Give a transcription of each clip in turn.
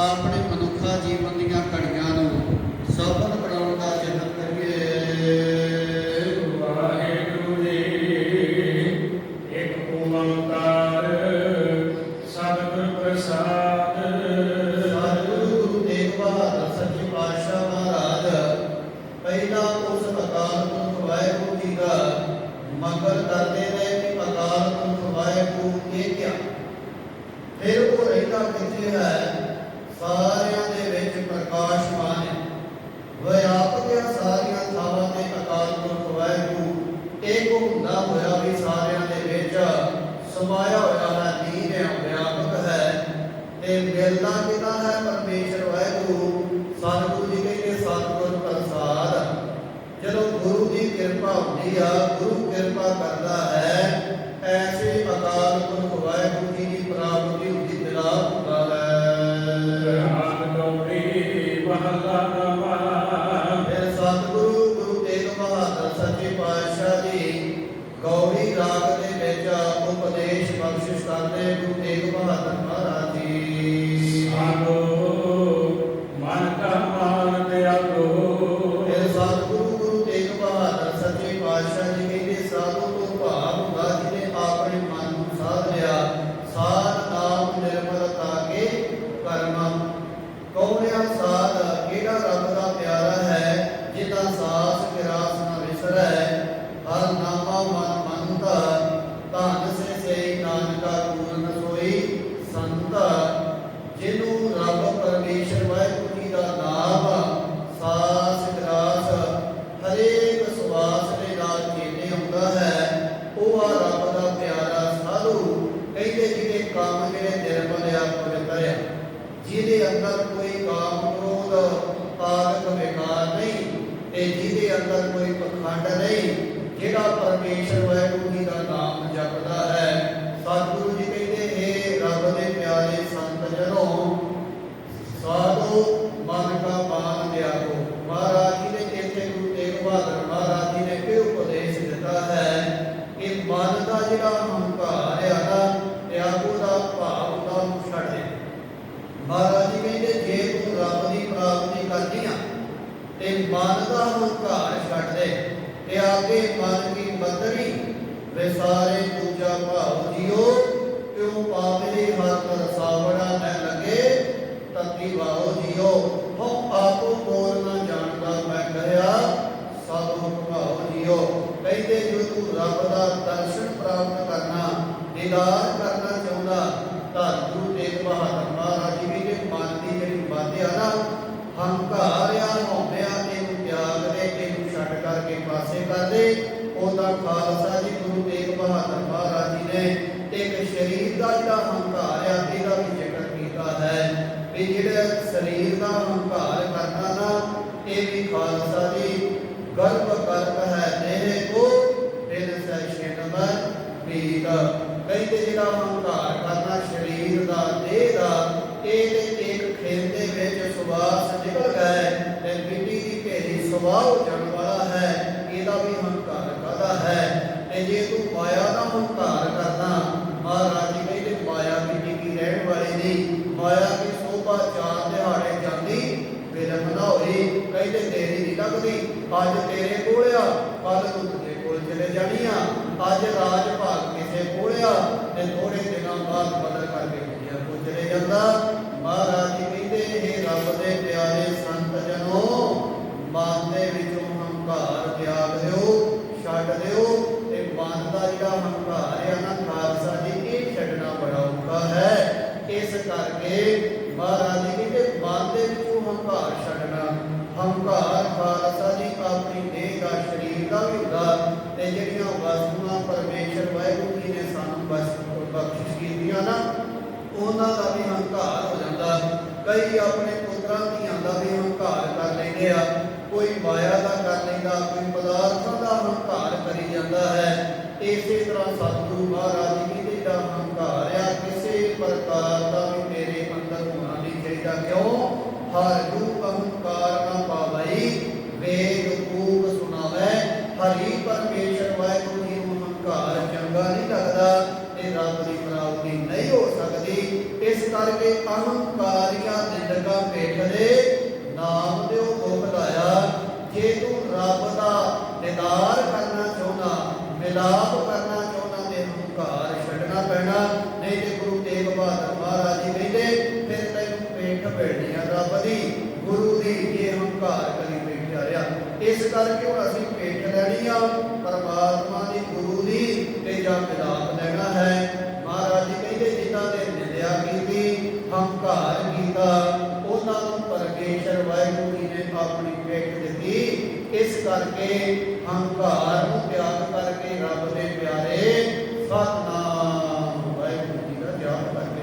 ਆਪਣੇ ਮਨੁੱਖਾ ਜੀਵਨ ਦੀਆਂ ਘੜੀਆਂ ਨੂੰ ਸਫਲ ਬਣਾਉਣ ਦਾ ਯਤਨ ਕਰੀਏ। ਵਾਹਿਗੁਰੂ ਜੀ ਇੱਕ ਓੰਕਾਰ ਸਤਿਗੁਰ ਪ੍ਰਸਾਦ। ਸਤਿਗੁਰੂ ਗੁਰੂ ਤੇਗ ਬਹਾਦਰ ਸੱਚੇ ਪਾਤਸ਼ਾਹ ਮਹਾਰਾਜ ਪਹਿਲਾ ਉਸ ਅਕਾਲ ਪੁਰਖ ਵਾਹਿਗੁਰੂ ਜੀ ਦਾ ਮੰਗਲ ਕਰਦੇ ਰਹੇ ਕਿ ਅਕਾਲ ਪੁਰਖ ਵਾਹਿਗੁਰੂ ਏਕਿਆ ਫਿਰ ਉਹ ਰਹਿੰਦਾ ਕਿੱਥੇ ਹੈ? ਸਾਰਿਆਂ ਦੇ ਵਿੱਚ ਪ੍ਰਕਾਸ਼ਮਾਨ ਹੈ ਵਿਆਪਕ ਹੈ ਸਾਰੀਆਂ ਥਾਵਾਂ ਤੇ ਅਕਾਲ ਪੁਰਖ ਵਾਹਿਗੁਰੂ ਇੱਕ ਹੁੰਦਾ ਹੋਇਆ ਵੀ ਸਾਰਿਆਂ ਦੇ ਵਿੱਚ ਸਮਾਇਆ ਹੋਇਆ ਹੈ ਨੀਰ ਹੈ, ਵਿਆਪਕ ਹੈ। ਤੇ ਮਿਲਦਾ ਕਿਹਦਾ ਹੈ? ਪਰਮੇਸ਼ਰ ਵਾਹਿਗੁਰੂ, ਸਤਿਗੁਰੂ ਜੀ ਕਹਿੰਦੇ ਸਤਿਗੁਰ ਪ੍ਰਸਾਦ। ਜਦੋਂ ਗੁਰੂ ਦੀ ਕਿਰਪਾ ਹੁੰਦੀ ਆ, ਗੁਰੂ ਕਿਰਪਾ ਕਰਦਾ ਹੈ ਫਿਰ ਸਤਿਗੁਰੂ ਗੁਰੂ ਤੇਗ ਬਹਾਦਰ ਸੱਚੇ ਪਾਤਸ਼ਾਹ ਜੀ ਗੌੜੀ ਰਾਗ ਦੇ ਵਿੱਚ ਉਪਦੇਸ਼ ਬਖਸ਼ਿਸ਼ ਕਰਦੇ ਗੁਰੂ ਜਿਹਦੇ ਅੰਦਰ ਕੋਈ ਪਖੰਡ ਨਹੀਂ ਜਿਹੜਾ ਪਰਮੇਸ਼ਰ ਵਾਹਿਗੁਰੂ ਜੀ ਦਾ ਨਾਮ ਜਪਦਾ ਹੈ ਸਤਿਗੁਰੂ ਜੀ ਕਹਿੰਦੇ ਇਹ ਰੱਬ ਦੇ ਪਿਆਰੇ ਸੰਤ ਜਨੋ ਸਾਧੂ ਮਨ ਕਾ ਮਾਨ ਦਿਆਗੋ ਮਹਾਰਾਜ ਜੀ ਨੇ ਇੱਥੇ ਗੁਰੂ ਤੇਗ ਬਹਾਦਰ ਮਹਾਰਾਜ ਜੀ ਨੇ ਇਹ ਉਪਦੇਸ਼ ਦਿੱਤਾ ਹੈ ਕਿ ਮਨ ਦਾ ਜਿਹੜਾ ਹੰਕਾਰ ਹੈ ਨਾ ਤਿਆਗੋ ਦਾ ਭਾਵ ਦਾ ਤੇ ਮਨ ਦਾ ਹੰਕਾਰ ਛੱਡ ਦੇ ਤੇ ਆਗੇ ਮਨ ਕੀ ਬੰਦਰੀ ਵੇ ਸਾਰੇ ਦੂਜਾ ਭਾਵ ਜਿਓ, ਕਿਉ ਪਾਵੇ ਹੱਥ ਰਸਾਵੜਾ ਨ ਲਗੇ, ਤਤੀ ਵਾਓ ਜਿਓ। ਹੋ ਆਪੋ ਕੋਲ ਨਾ ਜਾਣਦਾ ਮੈਂ ਕਹਿਆ ਸਭ ਹੁਕਮਾਓ ਜਿਓ। ਕਹਿੰਦੇ ਜੋ ਤੂੰ ਰੱਬ ਦਾ ਦਰਸ਼ਨ ਪ੍ਰਾਪਤ ਕਰਨਾ ਦੀਦਾਰ ਕਰਨਾ ਚਾਹੁੰਦਾ ਤਾਂ ਗੁਰੂ ਤੇਗ ਬਹਾਦਰ ਮਹਾਰਾਜ ਜੀ ਦੇ ਮਨ ਦੀ ਜਿਹੜੀ ਬਾਧਿਆ ਨਾ ਹੰਕਾਰ ਆ ਹਉਮੈ ਆ ਇਹਨੂੰ ਤਿਆਗ ਦੇ ਇਹਨੂੰ ਛੱਡ ਕਰਕੇ ਪਾਸੇ ਕਰ ਦੇ ਉਹਦਾ ਖਾਲਸਾ ਜੀ ਗੁਰੂ ਤੇਗ ਬਹਾਦਰ ਮਹਾਰਾਜ ਜੀ ਨੇ ਇੱਕ ਸਰੀਰ ਦਾ ਜਿਹੜਾ ਹੰਕਾਰ ਆ, ਇਹਦਾ ਵੀ ਜ਼ਿਕਰ ਕੀਤਾ ਹੈ ਵੀ ਜਿਹੜਾ ਸਰੀਰ ਦਾ ਹੰਕਾਰ ਕਰਨਾ ਨਾ, ਇਹ ਵੀ ਖਾਲਸਾ ਜੀ ਗਰਭ ਕਰਕ ਹੈ ਤੇਰੇ ਕੋ ਦਿਨ ਸੈ ਨੰਬਰ ਪੀਤ। ਕਹਿੰਦੇ ਜਿਹੜਾ ਹੰਕਾਰ ਕਰਨਾ ਸਰੀਰ ਦਾ, ਦੇਹ ਦਾ, ਇਹ ਤੇ ਇੱਕ ਖੇਲ ਦੇ ਵਿੱਚ ਸੁਵਾਸ ਨਿਕਲ ਗਏ ਤੇ ਮਿੱਟੀ ਦੀ ਢੇਰੀ ਸੁਭਾਅ ਹੋ ਵਾਲਾ ਹੈ, ਇਹਦਾ ਵੀ ਜੇ ਤੂੰ ਮਾਇਆ ਦਾ ਹੰਕਾਰ ਕਰਨਾ ਮਹਾਰਾਜ ਜੀ ਕਹਿੰਦੇ, ਮਾਇਆ ਮਿੱਟੀ ਕੀ ਰਹਿਣ ਵਾਲੀ ਨਹੀਂ ਮਾਇਆ ਦੀ ਸੋਭਾ ਚਾਰ ਦਿਹਾੜੇ ਜਾਂਦੀ ਬਿਰਮ ਨਾ ਹੋਈ ਕਹਿੰਦੇ, ਤੇਰੀ ਨਹੀਂ ਲੱਗਦੀ, ਅੱਜ ਤੇਰੇ ਕੋਲ ਆ ਕੱਲ ਤੂੰ ਤੇਰੇ ਕੋਲ ਚਲੇ ਜਾਣੀ ਆ, ਅੱਜ ਰਾਜ ਭਾਗ ਕਿਸੇ ਕੋਲ ਆ, ਤੇ ਥੋੜੇ ਦਿਨਾਂ ਬਾਅਦ ਬਦਲ ਕਰਕੇ ਮਹਾਰਾਜ ਜੀ ਕਹਿੰਦੇ ਮਨ ਦੇ ਵਿੱਚੋਂ ਹੰਕਾਰ ਛੱਡਣਾ। ਹੰਕਾਰ ਖਾਲਸਾ ਜੀ ਆਪਣੀ ਦੇਹ ਦਾ ਸਰੀਰ ਦਾ ਵੀ ਹੁੰਦਾ ਤੇ ਜਿਹੜੀਆਂ ਵਸਤੂਆਂ ਪਰਮੇਸ਼ਰ ਵਾਹਿਗੁਰੂ ਜੀ ਨੇ ਸਾਨੂੰ ਵਸਤੂ ਬਖਸ਼ਿਸ਼ ਕੀਤੀਆਂ ਨਾ, ਉਹਨਾਂ ਦਾ ਵੀ ਹੰਕਾਰ ਹੋ ਜਾਂਦਾ। ਕਈ ਆਪਣੇ ਪੁੱਤਰਾਂ ਧੀਆਂ ਦਾ ਵੀ ਹੰਕਾਰ ਕਰ ਲੈਂਦੇ ਆ, ਕੋਈ ਮਾਇਆ ਦਾ ਕਰ ਲੈਂਦਾ ਕੋਈ ਪਦਾਰਥਾਂ ਦਾ ਹੰਕਾਰ ਕਰੀ ਜਾਂਦਾ ਹੈ ਇਸੇ ਤਰ੍ਹਾਂ ਸਤਿਗੁਰੂ ਮਹਾਰਾਜ ਜੀ ਦੀ ਜਿਹੜਾ ਹੰਕਾਰ ਆ ਕਿਸੇ ਪ੍ਰਕਾਰ ਦਾ ਵੀ ਤੇਰੇ ਅੰਦਰ ਹੋਣਾ ਨਹੀਂ ਚਾਹੀਦਾ ਕਿਉਂ ਹਰ ਰੂਪ ਹੰਕਾਰ ਨਾ ਪਾਵਈ ਵੇਦ ਕੂਕ ਸੁਣਾਵੇ ਹਰੀ ਪਰਮੇਸ਼ਰ ਵਾਹਿਗੁਰੂ ਜੀ ਨੂੰ ਹੰਕਾਰ ਚੰਗਾ ਨਹੀਂ ਲੱਗਦਾ ਤੇ ਰੱਬ ਦੀ ਪ੍ਰਾਪਤੀ ਨਹੀਂ ਹੋ ਸਕਦੀ ਇਸ ਕਰਕੇ ਅਹੰਕਾਰੀਆਂ ਨਿੰਦਕਾਂ ਨਾਮ ਦਿਓ ਦੁਖ ਲਾਇਆ। ਜੇ ਤੂੰ ਰੱਬ ਦਾ ਨਿਦਾਰ ਕਰਨਾ ਚਾਹੁੰਦਾ, ਮਿਲਾਪ ਕਰਨਾ ਚਾਹੁੰਦਾ ਤੇ ਹੰਕਾਰ ਛੱਡਣਾ ਪੈਣਾ। ਨਹੀਂ ਤੇ ਗੁਰੂ ਤੇਗ ਬਹਾਦਰ ਮਹਾਰਾਜ ਜੀ ਕਹਿੰਦੇ, ਫਿਰ ਤੈਨੂੰ ਪੇਟ ਭੇੜਨੀ ਆ ਰੱਬ ਦੀ। ਗੁਰੂ ਦੀ ਜੇ ਹੰਕਾਰ ਕਰੀ ਬੈਠਿਆ ਰਿਹਾ। ਇਸ ਕਰਕੇ ਹੁਣ ਅਸੀਂ ਪੇਟ ਲੈਣੀ ਆ, ਪਰਮਾਤਮਾ ਦੀ ਗੁਰੂ ਦੀ ਤੇ ਜਾਂ ਕਰਕੇ, ਹੰਕਾਰ ਨੂੰ ਤਿਆਗ ਕਰਕੇ ਰੱਬ ਦੇ ਪਿਆਰੇ ਸਤਨਾਮ। ਵਾਹਿਗੁਰੂ ਜੀ ਦਾ ਜਾਪ ਕਰਦੇ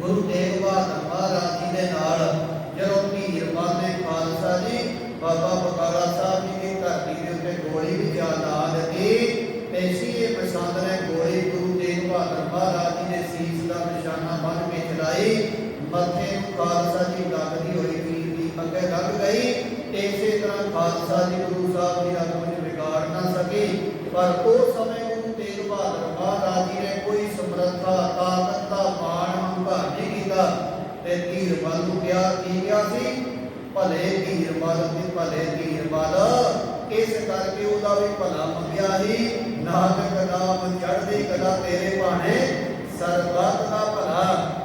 ਗੁਰੂ ਤੇਗ ਬਹਾਦਰ ਮਹਾਰਾਜ ਜੀ ਦੇ ਨਾਲ ਜਦੋਂ ਧੀਰ ਨੇ ਖਾਲਸਾ ਜੀ, ਬਾਬਾ ਬਕਾਲਾ ਸਾਹਿਬ ਜੀ ਦੀ ਧਰਤੀ ਦੇ ਉੱਤੇ ਗੋਲੀ ਵੀ ਚੱਲ ਆ ਦਿੱਤੀ ਤੇ ਇਹ ਪਸੰਦ ਨੇ ਗੋਲੀ ਗੁਰੂ ਤੇਗ ਬਹਾਦਰ ਮਹਾਰਾਜ ਜੀ ਦੇ ਸੀਸ ਦਾ ਨਿਸ਼ਾਨਾ ਬਣ ਕੇ ਚਲਾਈ। ਮੱਥੇ ਨੂੰ ਖਾਲਸਾ ਜੀ ਲੱਗਦੀ ਹੋਈ ਤੀਰ ਦੀ ਅੱਗੇ ਲੱਗ ਗਈ। ਤੇ ਇਸੇ ਤਰ੍ਹਾਂ ਖਾਲਸਾ ਜੀ ਗੁਰੂ ਸਾਹਿਬ ਦੀ ਅੱਗ ਵਿੱਚ ਵਿਗਾੜ ਨਾ ਸਕੀ ਪਰ ਉਸ ਸਮੇਂ ਗੁਰੂ ਤੇਗ ਬਹਾਦਰ ਮਹਾਰਾਜ ਜੀ ਨੇ ਕੋਈ ਸਮਰੱਥਾ ਤਾਕਤ ਦਾ ਮਾਣ ਹੰਕਾਰ ਨਹੀਂ ਕੀਤਾ ਤੇ ਧੀਰ ਬਲ ਨੂੰ ਕਿਹਾ ਕੀ ਕਿਹਾ ਸੀ ਭਲੇ ਧੀਰ ਬਲ ਤੇ ਭਲੇ ਧੀਰ ਬਲ ਇਸ ਕਰਕੇ ਉਹਦਾ ਵੀ ਭਲਾ ਮੰਗਿਆ ਹੀ ਨਾਨਕ ਨਾਮ ਚੜ੍ਹਦੀ ਕਲਾ ਤੇਰੇ ਭਾਣੇ ਸਰਬੱਤ ਦਾ ਭਲਾ ਗੁਰੂ ਨੇ ਆਪਣੇ